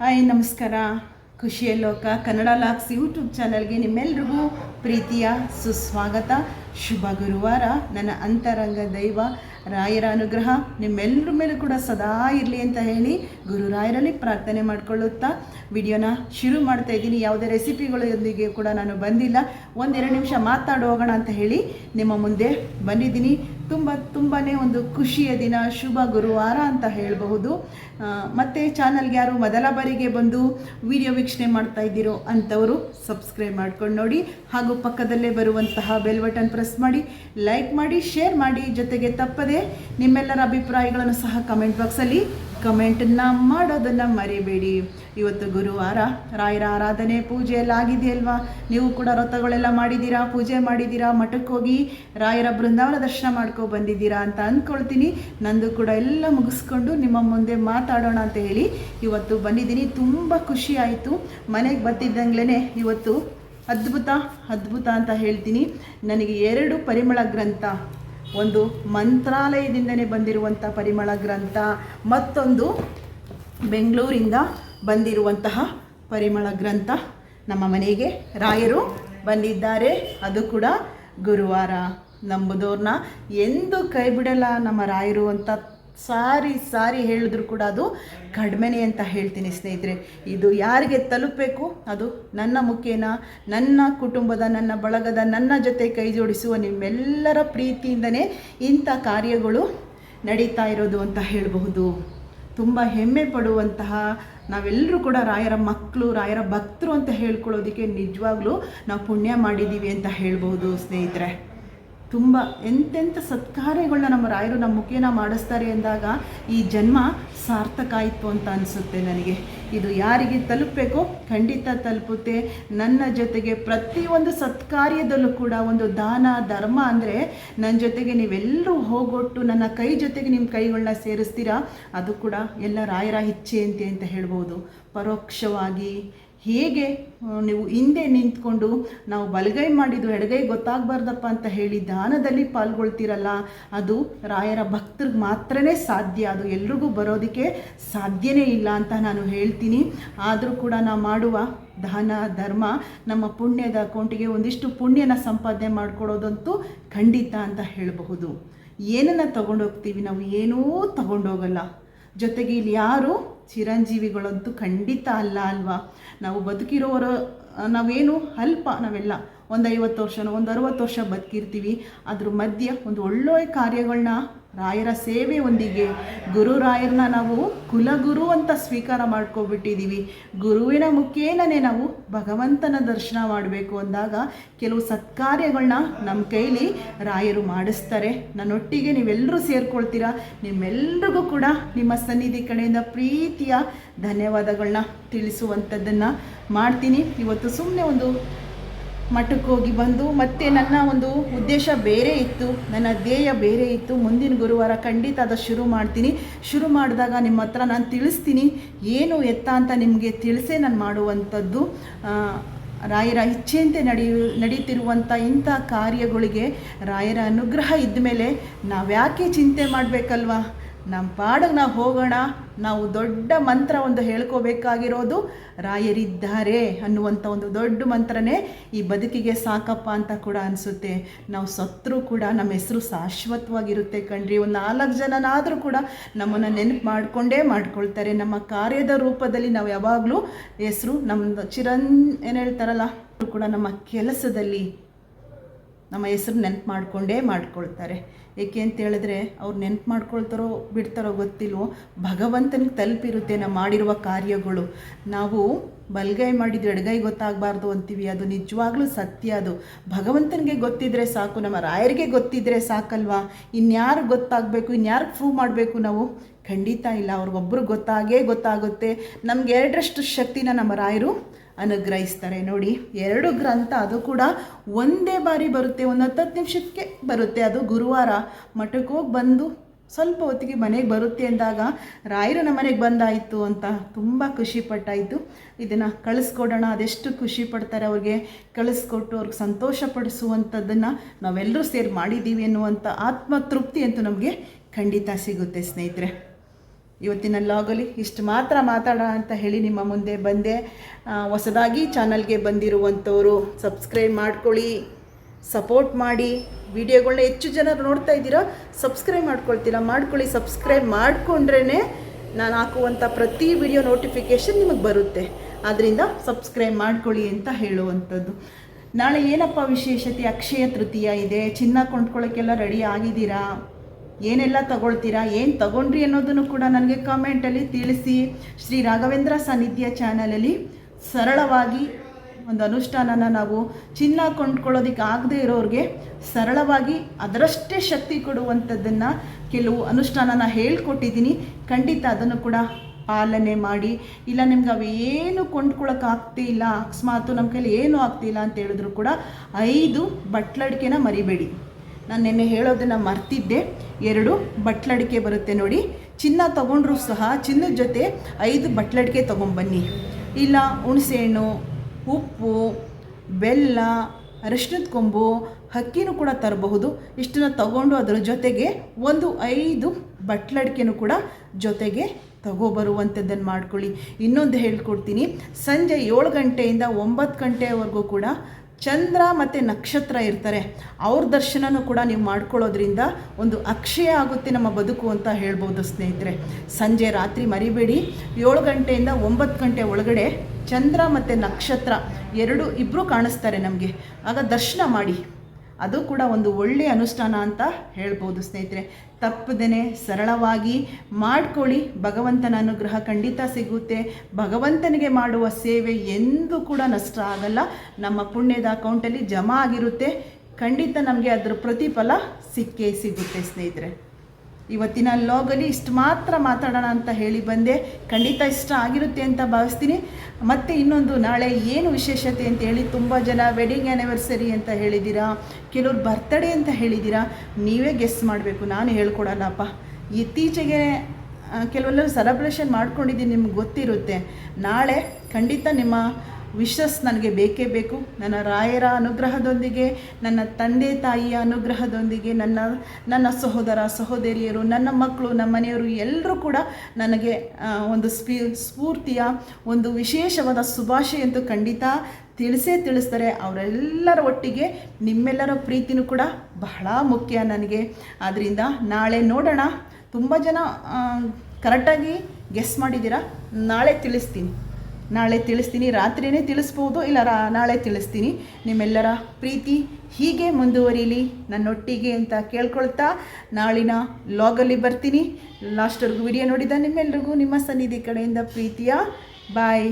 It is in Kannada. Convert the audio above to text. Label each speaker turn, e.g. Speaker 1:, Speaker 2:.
Speaker 1: ಹಾಯ್, ನಮಸ್ಕಾರ. ಖುಷಿಯ ಲೋಕ, ಕನ್ನಡ ಲಾಕ್ಸ್ ಯೂಟ್ಯೂಬ್ ಚಾನಲ್ಗೆ ನಿಮ್ಮೆಲ್ರಿಗೂ ಪ್ರೀತಿಯ ಸುಸ್ವಾಗತ, ಶುಭ ಗುರುವಾರ. ನನ್ನ ಅಂತರಂಗ ದೈವ, ರಾಯರ ಅನುಗ್ರಹ ನಿಮ್ಮೆಲ್ಲರ ಮೇಲೂ ಕೂಡ ಸದಾ ಇರಲಿ ಅಂತ ಹೇಳಿ ಗುರುರಾಯರಲ್ಲಿ ಪ್ರಾರ್ಥನೆ ಮಾಡಿಕೊಳ್ಳುತ್ತಾ ವಿಡಿಯೋನ ಶುರು ಮಾಡ್ತಾ ಇದ್ದೀನಿ. ಯಾವುದೇ ರೆಸಿಪಿಗಳೊಂದಿಗೆ ಕೂಡ ನಾನು ಬಂದಿಲ್ಲ. ಒಂದೆರಡು ನಿಮಿಷ ಮಾತಾಡೋಗೋಣ ಅಂತ ಹೇಳಿ ನಿಮ್ಮ ಮುಂದೆ ಬಂದಿದ್ದೀನಿ. ತುಂಬ ತುಂಬಾ ಒಂದು ಖುಷಿಯ ದಿನ, ಶುಭ ಗುರುವಾರ ಅಂತ ಹೇಳಬಹುದು. ಮತ್ತು ಚಾನಲ್ಗೆ ಯಾರು ಮೊದಲ ಬಾರಿಗೆ ಬಂದು ವಿಡಿಯೋ ವೀಕ್ಷಣೆ ಮಾಡ್ತಾ ಇದ್ದೀರೋ ಅಂಥವರು ಸಬ್ಸ್ಕ್ರೈಬ್ ಮಾಡ್ಕೊಂಡು ನೋಡಿ. ಹಾಗೂ ಪಕ್ಕದಲ್ಲೇ ಬರುವಂತಹ ಬೆಲ್ ಬಟನ್ ಪ್ರೆಸ್ ಮಾಡಿ ಲೈಕ್ ಮಾಡಿ ಶೇರ್ ಮಾಡಿ. ಜೊತೆಗೆ ತಪ್ಪದೆ ನಿಮ್ಮೆಲ್ಲರ ಅಭಿಪ್ರಾಯಗಳನ್ನು ಸಹ ಕಮೆಂಟ್ ಬಾಕ್ಸಲ್ಲಿ ಕಮೆಂಟನ್ನು ಮಾಡೋದನ್ನು ಮರಿಬೇಡಿ. ಇವತ್ತು ಗುರುವಾರ ರಾಯರ ಆರಾಧನೆ ಪೂಜೆ ಎಲ್ಲ ಆಗಿದೆಯಲ್ವಾ ನೀವು ಕೂಡ ವ್ರತಗಳೆಲ್ಲ ಮಾಡಿದ್ದೀರಾ? ಪೂಜೆ ಮಾಡಿದ್ದೀರಾ? ಮಠಕ್ಕೆ ಹೋಗಿ ರಾಯರ ಬೃಂದಾವನ ದರ್ಶನ ಮಾಡ್ಕೊ ಬಂದಿದ್ದೀರಾ ಅಂತ ಅಂದ್ಕೊಳ್ತೀನಿ ನಂದು ಕೂಡ ಎಲ್ಲ ಮುಗಿಸ್ಕೊಂಡು ನಿಮ್ಮ ಮುಂದೆ ಮಾತಾಡೋಣ ಅಂತ ಹೇಳಿ ಇವತ್ತು ಬಂದಿದ್ದೀನಿ. ತುಂಬ ಖುಷಿ ಆಯಿತು. ಮನೆಗೆ ಬರ್ತಿದ್ದಂಗ್ಲೇ ಇವತ್ತು ಅದ್ಭುತ ಅದ್ಭುತ ಅಂತ ಹೇಳ್ತೀನಿ. ನನಗೆ ಎರಡು ಪರಿಮಳ ಗ್ರಂಥ ಒಂದು ಮಂತ್ರಾಲಯದಿಂದನೇ ಬಂದಿರುವಂಥ ಪರಿಮಳ ಗ್ರಂಥ, ಮತ್ತೊಂದು ಬೆಂಗಳೂರಿಂದ ಬಂದಿರುವಂತಹ ಪರಿಮಳ ಗ್ರಂಥ ನಮ್ಮ ಮನೆಗೆ ರಾಯರು ಬಂದಿದ್ದಾರೆ. ಅದು ಕೂಡ ಗುರುವಾರ. ನಂಬುದೋರ್ನ ಎಂದು ಕೈ ಬಿಡಲ್ಲ ನಮ್ಮ ರಾಯರು ಅಂತ ಸಾರಿ ಸಾರಿ ಹೇಳಿದ್ರು ಕೂಡ ಅದು ಕಡಿಮೆನೇ ಅಂತ ಹೇಳ್ತೀನಿ ಸ್ನೇಹಿತರೆ. ಇದು ಯಾರಿಗೆ ತಲುಪಬೇಕು ಅದು ನನ್ನ ಮುಖೇನ, ನನ್ನ ಕುಟುಂಬದ, ನನ್ನ ಬಳಗದ, ನನ್ನ ಜೊತೆ ಕೈ ಜೋಡಿಸುವ ನಿಮ್ಮೆಲ್ಲರ ಪ್ರೀತಿಯಿಂದನೇ ಇಂಥ ಕಾರ್ಯಗಳು ನಡೀತಾ ಇರೋದು ಅಂತ ಹೇಳಬಹುದು. ತುಂಬ ಹೆಮ್ಮೆ ಪಡುವಂತಹ ನಾವೆಲ್ಲರೂ ಕೂಡ ರಾಯರ ಮಕ್ಕಳು ರಾಯರ ಭಕ್ತರು ಅಂತ ಹೇಳ್ಕೊಳ್ಳೋದಕ್ಕೆ ನಿಜವಾಗ್ಲೂ ನಾವು ಪುಣ್ಯ ಮಾಡಿದ್ದೀವಿ ಅಂತ ಹೇಳ್ಬೋದು ಸ್ನೇಹಿತರೆ. ತುಂಬ ಎಂತೆಂಥ ಸತ್ಕಾರ್ಯಗಳನ್ನ ನಮ್ಮ ರಾಯರು ನಮ್ಮ ಮುಖೇನ ಮಾಡಿಸ್ತಾರೆ ಎಂದಾಗ ಈ ಜನ್ಮ ಸಾರ್ಥಕ ಆಯಿತು ಅಂತ ಅನಿಸುತ್ತೆ ನನಗೆ. ಇದು ಯಾರಿಗೆ ತಲುಪಬೇಕೋ ಖಂಡಿತ ತಲುಪುತ್ತೆ. ನನ್ನ ಜೊತೆಗೆ ಪ್ರತಿಯೊಂದು ಸತ್ಕಾರ್ಯದಲ್ಲೂ ಕೂಡ ಒಂದು ದಾನ, ಧರ್ಮ ಅಂದರೆ ನನ್ನ ಜೊತೆಗೆ ನೀವೆಲ್ಲರೂ ಹೋಗೊಟ್ಟು ನನ್ನ ಕೈ ಜೊತೆಗೆ ನಿಮ್ಮ ಕೈಗಳನ್ನ ಸೇರಿಸ್ತೀರಾ? ಅದು ಕೂಡ ಎಲ್ಲ ರಾಯರ ಇಚ್ಛೆ ಅಂತೆ ಅಂತ ಹೇಳ್ಬೋದು. ಪರೋಕ್ಷವಾಗಿ ಹೇಗೆ ನೀವು ಹಿಂದೆ ನಿಂತ್ಕೊಂಡು ನಾವು ಬಲಗೈ ಮಾಡಿದ್ದು ಎಡಗೈ ಗೊತ್ತಾಗಬಾರ್ದಪ್ಪ ಅಂತ ಹೇಳಿ ದಾನದಲ್ಲಿ ಪಾಲ್ಗೊಳ್ತೀರಲ್ಲ, ಅದು ರಾಯರ ಭಕ್ತರಿಗೆ ಮಾತ್ರನೇ ಸಾಧ್ಯ, ಅದು ಎಲ್ರಿಗೂ ಬರೋದಕ್ಕೆ ಸಾಧ್ಯನೇ ಇಲ್ಲ ಅಂತ ನಾನು ಹೇಳ್ತೀನಿ. ಆದರೂ ಕೂಡ ನಾವು ಮಾಡುವ ದಾನ, ಧರ್ಮ ನಮ್ಮ ಪುಣ್ಯದ ಅಕೌಂಟಿಗೆ ಒಂದಿಷ್ಟು ಪುಣ್ಯನ ಸಂಪಾದನೆ ಮಾಡ್ಕೊಡೋದಂತೂ ಖಂಡಿತ ಅಂತ ಹೇಳಬಹುದು. ಏನನ್ನು ತಗೊಂಡೋಗ್ತೀವಿ ನಾವು, ಏನೂ ತಗೊಂಡೋಗಲ್ಲ. ಜೊತೆಗೆ ಇಲ್ಲಿ ಯಾರು ಚಿರಂಜೀವಿಗಳಂತೂ ಖಂಡಿತ ಅಲ್ಲ ಅಲ್ವಾ? ನಾವು ಬದುಕಿರೋರು, ನಾವೇನು ಅಲ್ಪ ನಾವೆಲ್ಲ ಒಂದು ಐವತ್ತು ವರ್ಷನೋ, ಒಂದು ಅರುವತ್ತು ವರ್ಷ ಬದುಕಿರ್ತೀವಿ. ಅದ್ರ ಮಧ್ಯೆ ಒಂದು ಒಳ್ಳೆಯ ಕಾರ್ಯಗಳನ್ನ ರಾಯರ ಸೇವೆ ಒಂದಿಗೆ ಗುರು ರಾಯರನ್ನ ನಾವು ಕುಲಗುರು ಅಂತ ಸ್ವೀಕಾರ ಮಾಡ್ಕೊಬಿಟ್ಟಿದ್ದೀವಿ. ಗುರುವಿನ ಮುಖೇನನೇ ನಾವು ಭಗವಂತನ ದರ್ಶನ ಮಾಡಬೇಕು ಅಂದಾಗ ಕೆಲವು ಸತ್ಕಾರ್ಯಗಳನ್ನ ನಮ್ಮ ಕೈಲಿ ರಾಯರು ಮಾಡಿಸ್ತಾರೆ. ನನ್ನೊಟ್ಟಿಗೆ ನೀವೆಲ್ಲರೂ ಸೇರ್ಕೊಳ್ತೀರಾ? ನಿಮ್ಮೆಲ್ರಿಗೂ ಕೂಡ ನಿಮ್ಮ ಸನ್ನಿಧಿ ಕಡೆಯಿಂದ ಪ್ರೀತಿಯ ಧನ್ಯವಾದಗಳನ್ನ ತಿಳಿಸುವಂಥದ್ದನ್ನು ಮಾಡ್ತೀನಿ. ಇವತ್ತು ಸುಮ್ಮನೆ ಒಂದು ಮಠಕ್ಕೆ ಹೋಗಿ ಬಂದು ಮತ್ತೆ ನನ್ನ ಒಂದು ಉದ್ದೇಶ ಬೇರೆ ಇತ್ತು, ನನ್ನ ಧ್ಯೇಯ ಬೇರೆ ಇತ್ತು. ಮುಂದಿನ ಗುರುವಾರ ಖಂಡಿತ ಅದು ಶುರು ಮಾಡ್ತೀನಿ. ಶುರು ಮಾಡಿದಾಗ ನಿಮ್ಮ ಹತ್ರ ನಾನು ತಿಳಿಸ್ತೀನಿ. ಏನು ಎತ್ತ ಅಂತ ನಿಮಗೆ ತಿಳಿಸೇ ನಾನು ಮಾಡುವಂಥದ್ದು. ರಾಯರ ಇಚ್ಛೆಯಂತೆ ನಡೆಯು ನಡೀತಿರುವಂಥ ಇಂಥ ಕಾರ್ಯಗಳಿಗೆ ರಾಯರ ಅನುಗ್ರಹ ಇದ್ದ ಮೇಲೆ ನಾವ್ಯಾಕೆ ಚಿಂತೆ ಮಾಡಬೇಕಲ್ವಾ? ನಮ್ಮ ಪಾಡಿಗೆ ನಾವು ಹೋಗೋಣ, ನಾವು ದೊಡ್ಡ ಮಂತ್ರ ಒಂದು ಹೇಳ್ಕೋಬೇಕಾಗಿರೋದು ರಾಯರಿದ್ದಾರೆ ಅನ್ನುವಂಥ ಒಂದು ದೊಡ್ಡ ಮಂತ್ರನೇ ಈ ಬದುಕಿಗೆ ಸಾಕಪ್ಪ ಅಂತ ಕೂಡ ಅನಿಸುತ್ತೆ. ನಾವು ಸತ್ರು ಕೂಡ ನಮ್ಮ ಹೆಸರು ಶಾಶ್ವತವಾಗಿರುತ್ತೆ ಕಣ್ರಿ. ಒಂದು ನಾಲ್ಕು ಜನನಾದರೂ ಕೂಡ ನಮ್ಮನ್ನು ನೆನಪು ಮಾಡಿಕೊಂಡೇ ಮಾಡ್ಕೊಳ್ತಾರೆ. ನಮ್ಮ ಕಾರ್ಯದ ರೂಪದಲ್ಲಿ ನಾವು ಯಾವಾಗಲೂ ಹೆಸರು ನಮ್ಮ ಚಿರನ್ ಏನು ಹೇಳ್ತಾರಲ್ಲ ಕೂಡ ನಮ್ಮ ಕೆಲಸದಲ್ಲಿ ನಮ್ಮ ಹೆಸರು ನೆನಪು ಮಾಡಿಕೊಂಡೇ ಮಾಡ್ಕೊಳ್ತಾರೆ. ಏಕೆ ಅಂತ ಹೇಳಿದ್ರೆ ಅವ್ರು ನೆನ್ಪು ಮಾಡ್ಕೊಳ್ತಾರೋ ಬಿಡ್ತಾರೋ ಗೊತ್ತಿಲ್ವೋ? ಭಗವಂತನಿಗೆ ತಲುಪಿರುತ್ತೆ ನಾವು ಮಾಡಿರುವ ಕಾರ್ಯಗಳು. ನಾವು ಬಲ್ಗೈ ಮಾಡಿದ್ದು ಎಡಗೈ ಗೊತ್ತಾಗಬಾರ್ದು ಅಂತೀವಿ. ಅದು ನಿಜವಾಗ್ಲೂ ಸತ್ಯ ಅದು. ಭಗವಂತನಿಗೆ ಗೊತ್ತಿದ್ರೆ ಸಾಕು, ನಮ್ಮ ರಾಯರಿಗೆ ಗೊತ್ತಿದ್ರೆ ಸಾಕಲ್ವಾ? ಇನ್ಯಾರು ಗೊತ್ತಾಗಬೇಕು ಇನ್ಯಾರಿಗೆ ಪ್ರೂವ್ ಮಾಡಬೇಕು ನಾವು? ಖಂಡಿತ ಇಲ್ಲ. ಅವ್ರಿಗೊಬ್ಬರು ಗೊತ್ತಾಗೇ ಗೊತ್ತಾಗುತ್ತೆ. ನಮ್ಗೆ ಎರಡರಷ್ಟು ಶಕ್ತಿನ ನಮ್ಮ ರಾಯರು ಅನುಗ್ರಹಿಸ್ತಾರೆ. ನೋಡಿ, ಎರಡು ಗ್ರಂಥ ಅದು ಕೂಡ ಒಂದೇ ಬಾರಿ ಬರುತ್ತೆ, ಒಂದು ಹತ್ತತ್ತು ನಿಮಿಷಕ್ಕೆ ಬರುತ್ತೆ. ಅದು ಗುರುವಾರ ಮಠಕ್ಕೆ ಹೋಗಿ ಬಂದು ಸ್ವಲ್ಪ ಹೊತ್ತಿಗೆ ಮನೆಗೆ ಬರುತ್ತೆ ಅಂದಾಗ ರಾಯರು ನಮ್ಮ ಮನೆಗೆ ಬಂದಾಯಿತು ಅಂತ ತುಂಬ ಖುಷಿ ಪಟ್ಟಾಯಿತು. ಇದನ್ನು ಕಳಿಸ್ಕೊಡೋಣ, ಅದೆಷ್ಟು ಖುಷಿ ಪಡ್ತಾರೆ ಅವ್ರಿಗೆ. ಕಳಿಸ್ಕೊಟ್ಟು ಅವ್ರಿಗೆ ಸಂತೋಷ ಪಡಿಸುವಂಥದ್ದನ್ನು ನಾವೆಲ್ಲರೂ ಸೇರಿ ಮಾಡಿದ್ದೀವಿ ಅನ್ನುವಂಥ ಆತ್ಮತೃಪ್ತಿ ಅಂತೂ ನಮಗೆ ಖಂಡಿತ ಸಿಗುತ್ತೆ ಸ್ನೇಹಿತರೆ. ಇವತ್ತಿನ ಲಾಗಲ್ಲಿ ಇಷ್ಟು ಮಾತ್ರ ಮಾತಾಡ ಅಂತ ಹೇಳಿ ನಿಮ್ಮ ಮುಂದೆ ಬಂದೆ. ಹೊಸದಾಗಿ ಚಾನಲ್ಗೆ ಬಂದಿರುವಂಥವರು ಸಬ್ಸ್ಕ್ರೈಬ್ ಮಾಡ್ಕೊಳ್ಳಿ, ಸಪೋರ್ಟ್ ಮಾಡಿ. ವಿಡಿಯೋಗಳನ್ನ ಹೆಚ್ಚು ಜನರು ನೋಡ್ತಾ ಇದ್ದೀರೋ, ಸಬ್ಸ್ಕ್ರೈಬ್ ಮಾಡ್ಕೊಳ್ತೀರಾ, ಮಾಡ್ಕೊಳ್ಳಿ. ಸಬ್ಸ್ಕ್ರೈಬ್ ಮಾಡಿಕೊಂಡ್ರೇ ನಾನು ಹಾಕುವಂಥ ಪ್ರತಿ ವಿಡಿಯೋ ನೋಟಿಫಿಕೇಷನ್ ನಿಮಗೆ ಬರುತ್ತೆ. ಆದ್ದರಿಂದ ಸಬ್ಸ್ಕ್ರೈಬ್ ಮಾಡ್ಕೊಳ್ಳಿ ಅಂತ ಹೇಳುವಂಥದ್ದು. ನಾಳೆ ಏನಪ್ಪ ವಿಶೇಷತೆ? ಅಕ್ಷಯ ತೃತೀಯ ಇದೆ. ಚಿನ್ನ ಕೊಂಡ್ಕೊಳ್ಳೋಕ್ಕೆಲ್ಲ ರೆಡಿ ಆಗಿದ್ದೀರಾ? ಏನೆಲ್ಲ ತಗೊಳ್ತೀರಾ, ಏನು ತಗೊಂಡ್ರಿ ಅನ್ನೋದನ್ನು ಕೂಡ ನನಗೆ ಕಾಮೆಂಟಲ್ಲಿ ತಿಳಿಸಿ. ಶ್ರೀ ರಾಘವೇಂದ್ರ ಸಾನ್ನಿಧ್ಯ ಚಾನಲಲ್ಲಿ ಸರಳವಾಗಿ ಒಂದು ಅನುಷ್ಠಾನನ ನಾವು ಚಿನ್ನ ಕೊಂಡ್ಕೊಳ್ಳೋದಕ್ಕೆ ಆಗದೇ ಇರೋರಿಗೆ ಸರಳವಾಗಿ ಅದರಷ್ಟೇ ಶಕ್ತಿ ಕೊಡುವಂಥದ್ದನ್ನು ಕೆಲವು ಅನುಷ್ಠಾನನ ಹೇಳ್ಕೊಟ್ಟಿದ್ದೀನಿ. ಖಂಡಿತ ಅದನ್ನು ಕೂಡ ಪಾಲನೆ ಮಾಡಿ. ಇಲ್ಲ, ನಿಮ್ಗೆ ಅವು ಏನು ಕೊಂಡ್ಕೊಳ್ಳೋಕ್ಕಾಗ್ತಿಲ್ಲ ಅಕಸ್ಮಾತು ನಮ್ಮ ಕೈಲಿ ಏನೂ ಆಗ್ತಿಲ್ಲ ಅಂತ ಹೇಳಿದ್ರು ಕೂಡ ಐದು ಬಟ್ಲಡಿಕೆನ ಮರಿಬೇಡಿ. ನಾನು ನಿನ್ನೆ ಹೇಳೋದನ್ನು ಮರ್ತಿದ್ದೆ. ಎರಡು ಬಟ್ಲಡಿಕೆ ಬರುತ್ತೆ ನೋಡಿ. ಚಿನ್ನ ತೊಗೊಂಡ್ರೂ ಸಹ ಚಿನ್ನದ ಜೊತೆ ಐದು ಬಟ್ಲಡಿಕೆ ತೊಗೊಂಬನ್ನಿ. ಇಲ್ಲ ಹುಣಸೆಹಣ್ಣು, ಉಪ್ಪು, ಬೆಲ್ಲ ಅರಿಶಿನದ ಕೊಂಬು, ಹಕ್ಕಿನೂ ಕೂಡ ತರಬಹುದು. ಇಷ್ಟನ್ನು ತಗೊಂಡು ಅದರ ಜೊತೆಗೆ ಒಂದು ಐದು ಬಟ್ಲಡಿಕೆನೂ ಕೂಡ ಜೊತೆಗೆ ತಗೋಬರುವಂಥದ್ದನ್ನು ಮಾಡ್ಕೊಳ್ಳಿ. ಇನ್ನೊಂದು ಹೇಳ್ಕೊಡ್ತೀನಿ. ಸಂಜೆ ಏಳು ಗಂಟೆಯಿಂದ ಒಂಬತ್ತು ಗಂಟೆವರೆಗೂ ಕೂಡ ಚಂದ್ರ ಮತ್ತು ನಕ್ಷತ್ರ ಇರ್ತಾರೆ, ಅವ್ರ ದರ್ಶನನೂ ಕೂಡ ನೀವು ಮಾಡ್ಕೊಳ್ಳೋದ್ರಿಂದ ಒಂದು ಅಕ್ಷಯ ಆಗುತ್ತೆ ನಮ್ಮ ಬದುಕು ಅಂತ ಹೇಳ್ಬೋದು ಸ್ನೇಹಿತರೆ. ಸಂಜೆ ರಾತ್ರಿ ಮರಿಬೇಡಿ, ಏಳು ಗಂಟೆಯಿಂದ ಒಂಬತ್ತು ಗಂಟೆ ಒಳಗಡೆ ಚಂದ್ರ ಮತ್ತು ನಕ್ಷತ್ರ ಎರಡು ಇಬ್ಬರು ಕಾಣಿಸ್ತಾರೆ ನಮಗೆ. ಆಗ ದರ್ಶನ ಮಾಡಿ, ಅದು ಕೂಡ ಒಂದು ಒಳ್ಳೆಯ ಅನುಷ್ಠಾನ ಅಂತ ಹೇಳ್ಬೋದು ಸ್ನೇಹಿತರೆ. ತಪ್ಪದೇ ಸರಳವಾಗಿ ಮಾಡ್ಕೊಳ್ಳಿ. ಭಗವಂತನ ಅನುಗ್ರಹ ಖಂಡಿತ ಸಿಗುತ್ತೆ. ಭಗವಂತನಿಗೆ ಮಾಡುವ ಸೇವೆ ಎಂದೂ ಕೂಡ ನಷ್ಟ ಆಗಲ್ಲ. ನಮ್ಮ ಪುಣ್ಯದ ಅಕೌಂಟಲ್ಲಿ ಜಮಾ ಆಗಿರುತ್ತೆ. ಖಂಡಿತ ನಮಗೆ ಅದರ ಪ್ರತಿಫಲ ಸಿಕ್ಕೇ ಸಿಗುತ್ತೆ ಸ್ನೇಹಿತರೆ. ಇವತ್ತಿನ ಲಾಗಲ್ಲಿ ಇಷ್ಟು ಮಾತ್ರ ಮಾತಾಡೋಣ ಅಂತ ಹೇಳಿ ಬಂದೆ. ಖಂಡಿತ ಇಷ್ಟ ಆಗಿರುತ್ತೆ ಅಂತ ಭಾವಿಸ್ತೀನಿ. ಮತ್ತು ಇನ್ನೊಂದು, ನಾಳೆ ಏನು ವಿಶೇಷತೆ ಅಂತ ಹೇಳಿ ತುಂಬ ಜನ ವೆಡ್ಡಿಂಗ್ ಆ್ಯನಿವರ್ಸರಿ ಅಂತ ಹೇಳಿದ್ದೀರಾ, ಕೆಲವ್ರು ಬರ್ತಡೇ ಅಂತ ಹೇಳಿದ್ದೀರಾ, ನೀವೇ ಗೆಸ್ ಮಾಡಬೇಕು, ನಾನು ಹೇಳ್ಕೊಡಲ್ಲಪ್ಪ. ಇತ್ತೀಚೆಗೆ ಕೆಲವೆಲ್ಲರೂ ಸೆಲೆಬ್ರೇಷನ್ ಮಾಡ್ಕೊಂಡಿದ್ದೀನಿ, ನಿಮ್ಗೆ ಗೊತ್ತಿರುತ್ತೆ. ನಾಳೆ ಖಂಡಿತ ನಿಮ್ಮ ವಿಶಸ್ ನನಗೆ ಬೇಕೇ ಬೇಕು. ನನ್ನ ರಾಯರ ಅನುಗ್ರಹದೊಂದಿಗೆ, ನನ್ನ ತಂದೆ ತಾಯಿಯ ಅನುಗ್ರಹದೊಂದಿಗೆ, ನನ್ನ ನನ್ನ ಸಹೋದರ ಸಹೋದರಿಯರು, ನನ್ನ ಮಕ್ಕಳು, ನಮ್ಮ ಮನೆಯವರು ಎಲ್ಲರೂ ಕೂಡ ನನಗೆ ಒಂದು ಸ್ಪೀ, ಸ್ಫೂರ್ತಿಯ, ಒಂದು ವಿಶೇಷವಾದ ಶುಭಾಶಯ ಅಂತೂ ಖಂಡಿತ ತಿಳಿಸೇ ತಿಳಿಸ್ತಾರೆ. ಅವರೆಲ್ಲರ ಒಟ್ಟಿಗೆ ನಿಮ್ಮೆಲ್ಲರ ಪ್ರೀತಿನೂ ಕೂಡ ಬಹಳ ಮುಖ್ಯ ನನಗೆ. ಆದ್ದರಿಂದ ನಾಳೆ ನೋಡೋಣ. ತುಂಬ ಜನ ಕರೆಕ್ಟಾಗಿ ಗೆಸ್ ಮಾಡಿದ್ದೀರಾ? ನಾಳೆ ತಿಳಿಸ್ತೀನಿ. ನಾಳೆ ತಿಳಿಸ್ತೀನಿ ರಾತ್ರಿಯೇ ತಿಳಿಸ್ಬೋದು ಇಲ್ಲ ರಾ ನಾಳೆ ತಿಳಿಸ್ತೀನಿ. ನಿಮ್ಮೆಲ್ಲರ ಪ್ರೀತಿ ಹೀಗೆ ಮುಂದುವರಿಲಿ ನನ್ನೊಟ್ಟಿಗೆ ಅಂತ ಕೇಳ್ಕೊಳ್ತಾ ನಾಳಿನ ಲಾಗಲ್ಲಿ ಬರ್ತೀನಿ. ಲಾಸ್ಟ್ವರೆಗೂ ವಿಡಿಯೋ ನೋಡಿದ ನಿಮ್ಮೆಲ್ರಿಗೂ ನಿಮ್ಮ ಸನ್ನಿಧಿ ಕಡೆಯಿಂದ ಪ್ರೀತಿಯ. ಬಾಯ್